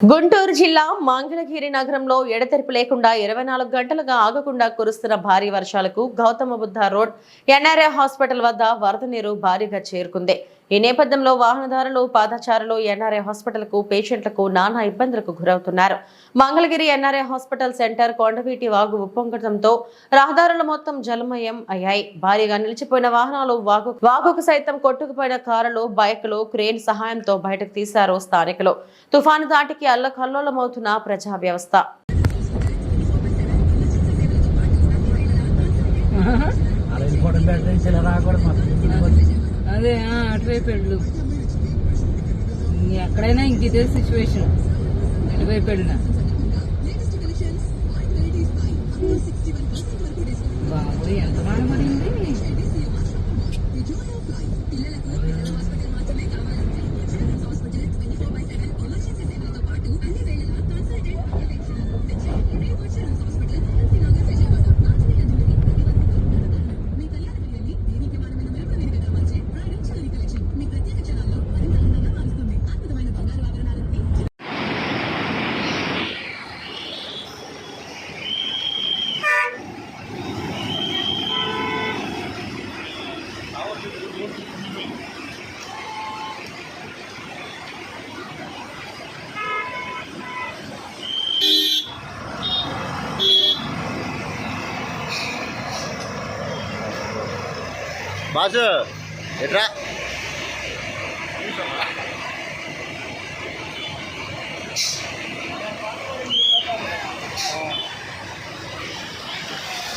గుంటూరు జిల్లా మాంగళగిరి నగరంలో ఎడతెరిపి లేకుండా ఇరవై నాలుగు గంటలుగా ఆగకుండా కురుస్తున్న భారీ వర్షాలకు Gautama Buddha road NRA hospital వద్ద వరద నీరు భారీగా చేరుకుంది. ఈ నేపథ్యంలో వాహనదారులు పాదచారులు ఎన్ఆర్ఏ హాస్పిటల్కు పేషెంట్లకు నానా ఇబ్బందులకు గురవుతున్నారు. Mangalagiri NRA hospital center Kondaveeti వాగు ఉప్పొంగడంతో రహదారులు మొత్తం జలమయం అయ్యాయి. భారీగా నిలిచిపోయిన వాహనాలు వాగు వాగుకు సైతం కొట్టుకుపోయిన కారులు బైకులు క్రేన్ సహాయంతో బయటకు తీశారు స్థానికులు. తుఫాను దాటికి అల్లకల్లోలమవుతున్న ప్రజా వ్యవస్థ అదే ఆ, అటువైపు ఎక్కడైనా ఇంక ఇదే సిచ్యువేషన్ ఎటువైపు వెళ్ళినా బాసు ఎట్రా?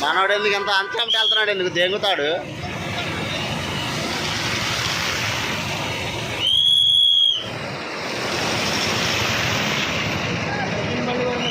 మనవాడు ఎందుకు ఎంత అంచంటే వెళ్తున్నాడు ఎందుకు దెంగుతాడు